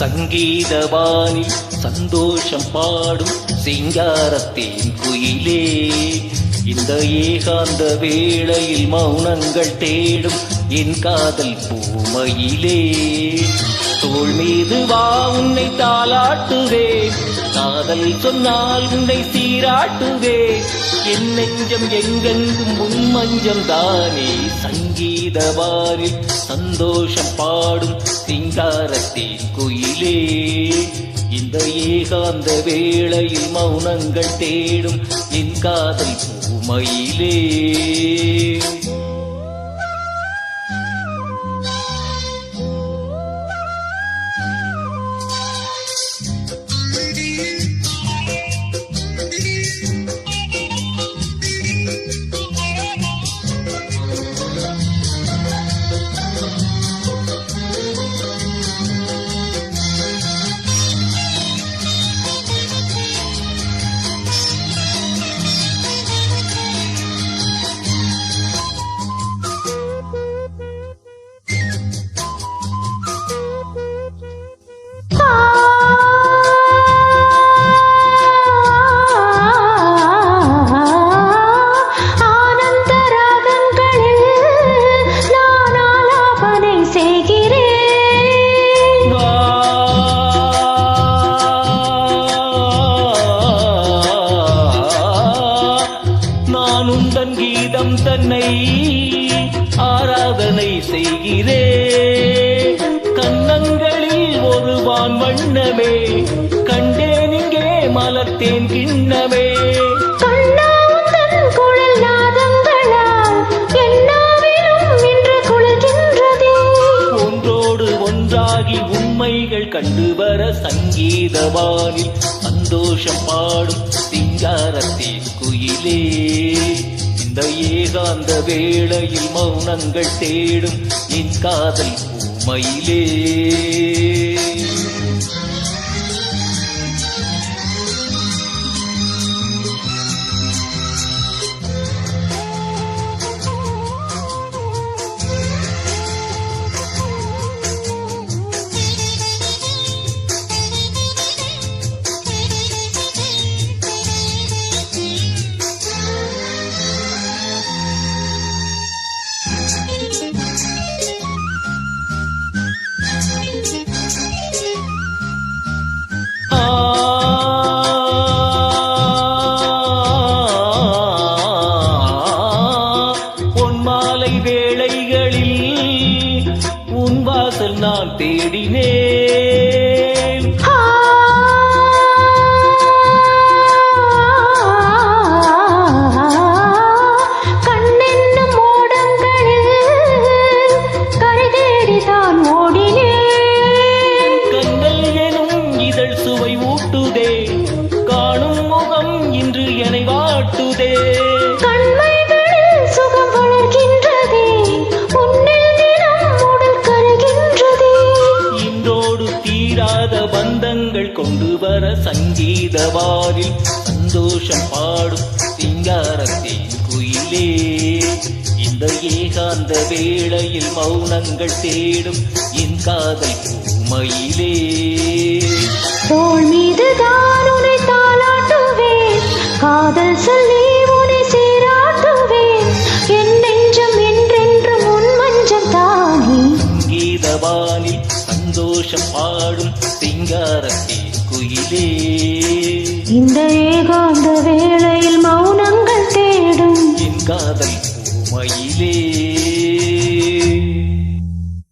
சங்கீதவானில் சந்தோஷம் பாடும் சிங்காரத்தேன் குயிலே. இந்த ஏகாந்த வேளையில் மௌனங்கள் தேடும் என் காதல் பூமையிலே. தோல் மீது வா உன்னை தாளாட்டுவேன் காதல் சொன்னால் உன்னை சீராட்டுவேன் என் நெஞ்சம் எங்கெங்கும் உன் மஞ்சம் தானே. சங்கீதவாரில் சந்தோஷம் பாடும் சிங்காரத்தேன் குயிலே. இந்த ஏகாந்த வேளையில் மௌனங்கள் தேடும் என் காதல் பூமையிலே. தன்னை ஆராதனை செய்கிறேன் கன்னங்களில் ஒரு வான் வண்ணமே கண்டேன் இங்கே மலர்த்தேன் கிண்ணமே. உண்மைகள் கண்டு வர சங்கீதவானில் சந்தோஷம் பாடும் சிங்காரத்தேன் குயிலே. இந்த ஏகாந்த வேளையில் மௌனங்கள் தேடும் என் காதல் உமையிலே தேடினேன். கண்ணென்னும் ஓடங்களில் கரை தேடிதான் ஓடினேன். கண்ணல் எனும் இதழ் சுவை ஊட்டுதே காணும் முகம் இன்று என்னை வாட்டுதே. தீராத பந்தங்கள் கொண்டு வர சங்கீதவாரில் சந்தோஷம் பாடும் சிங்காரத்தின் குயிலே. இந்த ஏகாந்த வேளையில் மௌனங்கள் தேடும் என் காதல் பூமையிலே சிங்காரத்தேன் குயிலே இந்த ஏகாந்த வேளையில் மௌனங்கள் தேடும். என் காதல்